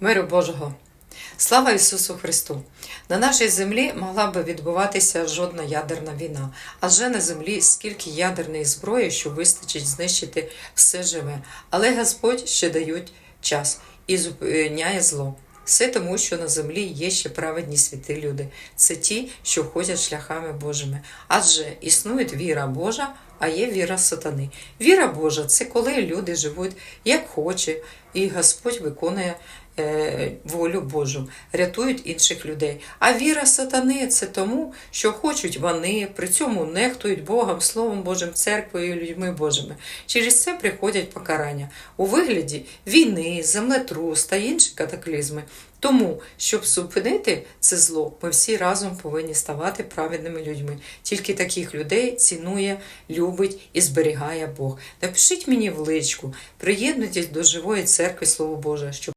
Миру Божого! Слава Ісусу Христу! На нашій землі могла би відбуватися жодна ядерна війна, адже на землі скільки ядерної зброї, що вистачить знищити все живе. Але Господь ще дають час і зупиняє зло. Все тому, що на землі є ще праведні святи люди. Це ті, що ходять шляхами Божими. Адже існує віра Божа, а є віра сатани. Віра Божа це коли люди живуть як хоче, і Господь виконує е, волю Божу, рятують інших людей. А віра сатани це тому, що хочуть вони, при цьому нехтують Богом, Словом Божим, церквою, людьми Божими. Через це приходять покарання у вигляді війни, землетрус та інші катаклізми. Тому, щоб зупинити це зло, ми всі разом повинні ставати праведними людьми. Тільки таких людей цінує, любить і зберігає Бог. Напишіть мені в личку, приєднуйтесь до живої церкви Слово Боже, щоб